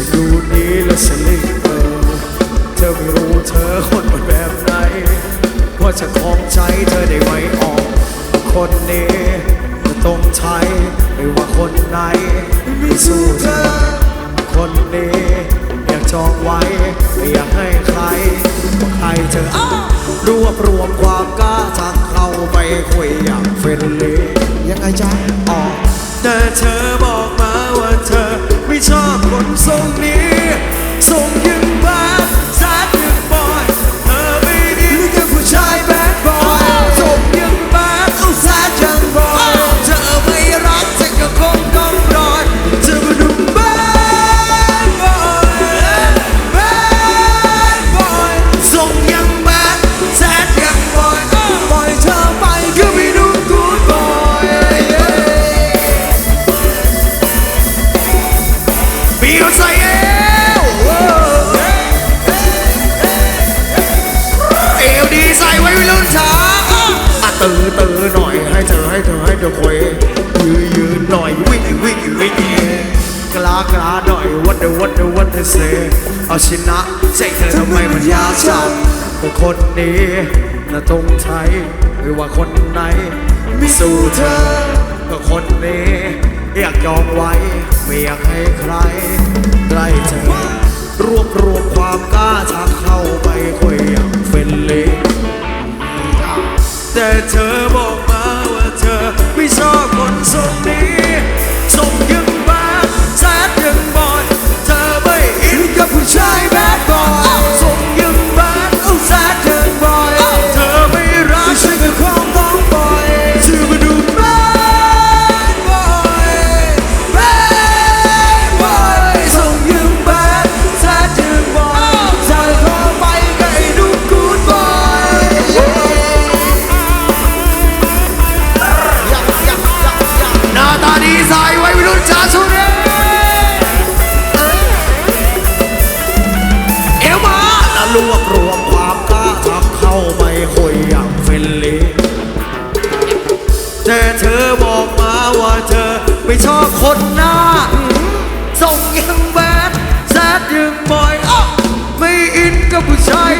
ฉันรู้ดีและฉันเล่นเออเธอไม่รู้เธอคนมัแบบไหน ว่าจะคล้องใจเธอได้ไหมออก คนนี้ก็ต้องใช้ไม่ว่าคนไหนไม่สู้เธอ คนนี้อยากจองไว้ไม่อยากให้ใครใครเธอรวบรวมความกล้าจากเราไปคุยอย่างเฟรน ตื่นตื่นหน่อยให้เธอให้เธอให้เธอคุยยืนยืนหน่อยวิ่งวิ่งวิ่งกล้ากล้าหน่อยวันเดวันเดวันเดเซเอาชนะใจเธอทำไมมันยากจังแต่คนนี้น่ะตรงใจไม่ว่าคนไหนไม่สู้เธอก็คนนี้อยากยอมไว้ไม่อยาก รุณชาชุเอวมาแล้วรวบรวมความกล้าทักเข้าไปคุยอย่างเฟรนลี่แต่เธอบอกมาว่าเธอไม่ชอบคนหน้าส่งยังแบดแซดยังบ่อยอ้าวไม่อินกับผู้ชาย